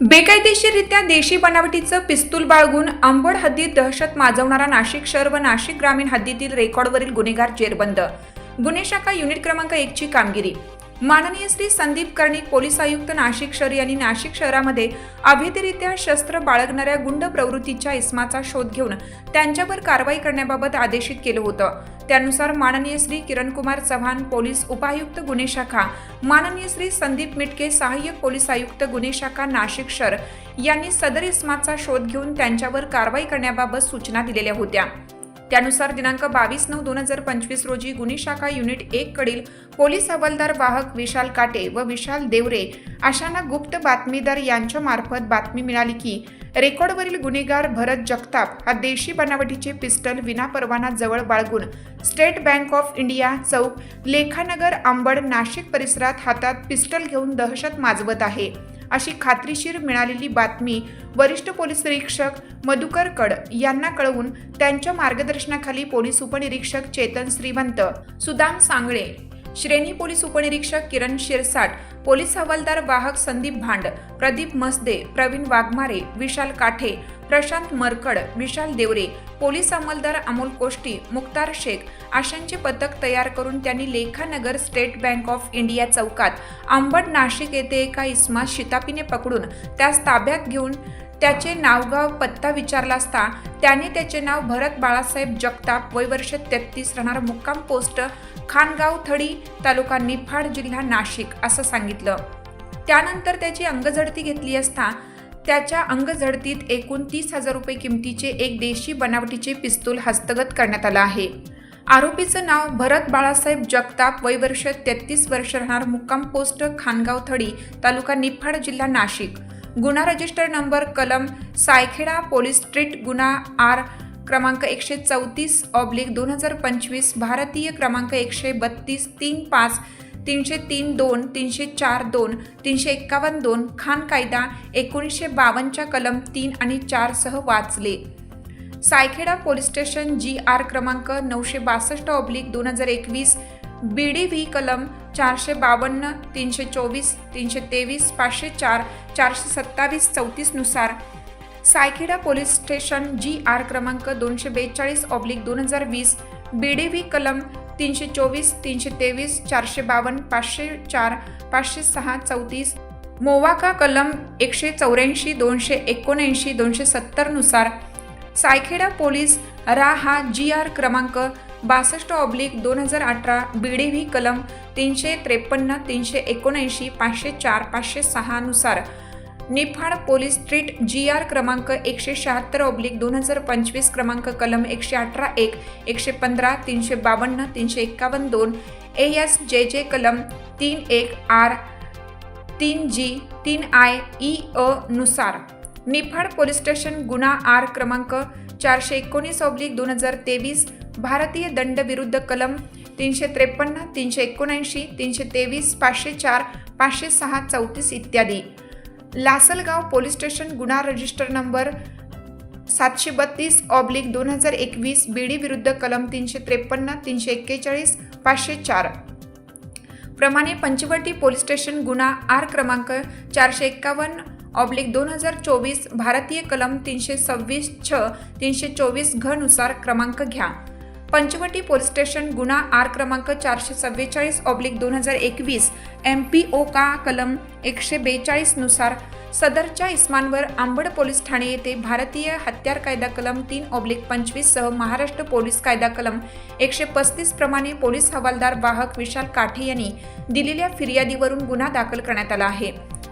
बेकायदेशीररित्या देशी बनावटीचं पिस्तूल बाळगून अंबड हद्दीत दहशत माजवणारा नाशिक शहर व नाशिक ग्रामीण हद्दीतील रेकॉर्डवरील गुन्हेगार जेरबंद. गुन्हे शाखा युनिट क्रमांक एकची कामगिरी. माननीय श्री संदीप कर्णिक पोलीस आयुक्त नाशिक शहर यांनी नाशिक शहरामध्ये अवैधरित्या शस्त्र बाळगणाऱ्या गुंड प्रवृत्तीच्या इसमाचा शोध घेऊन त्यांच्यावर कारवाई करण्याबाबत आदेशित केलं होतं. त्यानुसार माननीय श्री किरणकुमार चव्हाण पोलीस उपायुक्त गुन्हे शाखा माननीय श्री संदीप मिटके सहाय्यक पोलीस आयुक्त गुन्हे शाखा नाशिक शहर यांनी सदर इस्माचा शोध घेऊन त्यांच्यावर कारवाई करण्याबाबत सूचना दिलेल्या होत्या. त्यानुसार दिनांक बावीस नऊ दोन हजार पंचवीस रोजी गुन्हे शाखा युनिट एक कडील पोलीस हवालदार वाहक विशाल काटे व विशाल देवरे अशांना गुप्त बातमीदार यांच्या मार्फत बातमी मिळाली की रेकॉर्डवरील गुन्हेगार भरत जगताप हा देशी बनावटीचे पिस्टल विनापरवाना जवळ बाळगून स्टेट बँक ऑफ इंडिया चौक लेखानगर आंबड नाशिक परिसरात हातात पिस्टल घेऊन दहशत माजवत आहे. अशी खात्रीशीर मिळालेली बातमी वरिष्ठ पोलीस निरीक्षक मधुकर कड यांना कळवून त्यांच्या मार्गदर्शनाखाली पोलीस उपनिरीक्षक चेतन श्रीमंत सुदाम सांगळे श्रेणी पोलीस उपनिरीक्षक किरण शिरसाट पोलीस हवालदार वाहक संदीप भांड प्रदीप मसदे प्रवीण वाघमारे विशाल काठे प्रशांत मरकड विशाल देवरे पोलीस अंमलदार अमोल कोष्टी मुक्तार शेख अशांचे पथक तयार करून त्यांनी Lekhanagar state bank of India चौकात आंबड नाशिक येथे एका इस्मास शितापीने पकडून त्यास ताब्यात घेऊन त्याचे नावगाव पत्ता विचारला असता त्याने त्याचे नाव भरत बाळासाहेब जगताप वय वर्ष तेहतीस राहणार मुक्काम पोस्ट खानगाव थडी तालुका निफाड जिल्हा नाशिक असं सांगितलं. त्यानंतर त्याची अंगझडती घेतली असता त्याच्या अंगझडतीत एकूण तीस हजार रुपये किमतीचे एक देशी बनावटीचे पिस्तूल हस्तगत करण्यात आलं आहे. आरोपीचं नाव भरत बाळासाहेब जगताप वय वर्ष तेहतीस वर्ष राहणार मुक्काम पोस्ट खानगाव थडी तालुका निफाड जिल्हा नाशिक. गुन्हा रजिस्टर नंबर कलम सायखेडा पोलीस स्ट्रीट गुन्हा आर क्रमांक एकशे चौतीस ऑब्लिक दोन हजार पंचवीस भारतीय क्रमांक एकशे बत्तीस तीन पाच तीनशे तीन दोन तीनशे चार दोन तीनशे एक्कावन्न दोन खान कायदा एकोणीसशे बावन्नच्या कलम तीन आणि चारसह वाचले. Saykheda police station G R क्रमांक नऊशे बासष्ट ऑब्लिक दोन हजार एकवीस बी डी व्ही कलम चारशे बावन्न तीनशे चोवीस तीनशे तेवीस पाचशे चार चारशे सत्तावीस चौतीसनुसार Saykheda police station G R क्रमांक दोनशे बेचाळीस ऑब्लिक दोन हजार वीस बी डी व्ही कलम तीनशे चोवीस तीनशे तेवीस चारशे बावन्न पाचशे चार पाचशे सहा चौतीस मोवाका कलम एकशे चौऱ्याऐंशी दोनशे एकोणऐंशी दोनशे सत्तरनुसार सायखेडा पोलीस रा हा जी आर क्रमांक बासष्ट ऑब्लिक दोन हजार अठरा बी डी व्ही कलम तीनशे त्रेपन्न तीनशे एकोणऐंशी पाचशे चार पाचशे सहानुसार Niphad police street G R क्रमांक एकशे शहात्तर ऑब्लिक दोन हजार पंचवीस क्रमांक कलम एकशे अठरा एक एकशे पंधरा तीनशे बावन्न तीनशे एक्कावन्न दोन ए एस जे जे कलम तीन एक आर तीन जी तीन आय ई अ नुसार निफाड पोलीस स्टेशन गुन्हा आर क्रमांक चारशे एकोणीस ऑब्लिक दोन हजार तेवीस भारतीय दंड विरुद्ध कलम तीनशे त्रेपन्न तीनशे एकोणऐंशी तीनशे तेवीस पाचशे चार पाचशे सहा चौतीस इत्यादी. लासलगाव पोलीस स्टेशन गुन्हा रजिस्टर नंबर सातशे बत्तीस ऑब्लिक दोन हजार एकवीस बीडी विरुद्ध कलम तीनशे त्रेपन्न तीनशे एक्केचाळीस पाचशे चार प्रमाणे पंचवटी पोलीस स्टेशन गुन्हा आर क्रमांक चारशे एक्कावन्न ऑब्लिक दोन हजार चोवीस भारतीय कलम तीनशे सव्वीस छ तीनशे चोवीस घनुसार क्रमांक घ्या. पंचवटी पोलीस स्टेशन गुन्हा आर क्रमांक चारशे चव्वेचाळीस ऑब्लिक दोन हजार एकवीस एम पी ओ का कलम एकशे बेचाळीसनुसार सदरच्या इस्मांवर आंबड पोलीस ठाणे येथे भारतीय हत्यार कायदा कलम तीन ऑब्लिक पंचवीससह महाराष्ट्र पोलीस कायदा कलम एकशे पस्तीस प्रमाणे पोलीस हवालदार वाहक विशाल काठे यांनी दिलेल्या फिर्यादीवरून गुन्हा दाखल करण्यात आला आहे.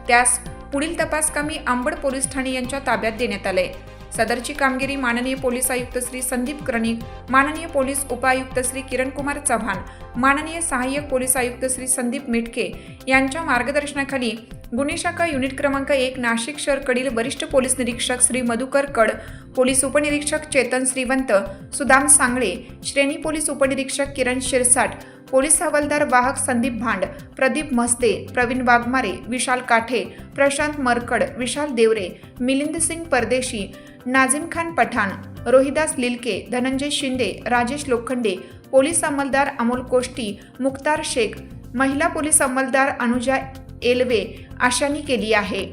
त्यास पुढील तपासकामी आंबड पोलीस ठाणे यांच्या ताब्यात देण्यात आले सदरची कामगिरी माननीय पोलीस आयुक्त श्री संदीप कर्णिक माननीय पोलीस उपायुक्त श्री किरणकुमार चव्हाण माननीय सहाय्यक पोलीस आयुक्त श्री संदीप मिटके यांच्या मार्गदर्शनाखाली गुन्हे शाखा युनिट क्रमांक एक नाशिक शहरकडील वरिष्ठ पोलीस निरीक्षक श्री मधुकर कड पोलीस उपनिरीक्षक चेतन श्रीवंत सुदाम सांगळे श्रेणी पोलीस उपनिरीक्षक किरण शिरसाट पोलीस हवालदार वाहक संदीप भांड प्रदीप मस्ते प्रवीण वाघमारे विशाल काठे प्रशांत मरकड विशाल देवरे मिलिंद सिंग परदेशी नाझिम खान पठाण रोहिदास लिलके धनंजय शिंदे राजेश लोखंडे पोलीस अंमलदार अमोल कोष्टी मुक्तार शेख महिला पोलीस अंमलदार अनुजा एलवे आशांनी केली आहे.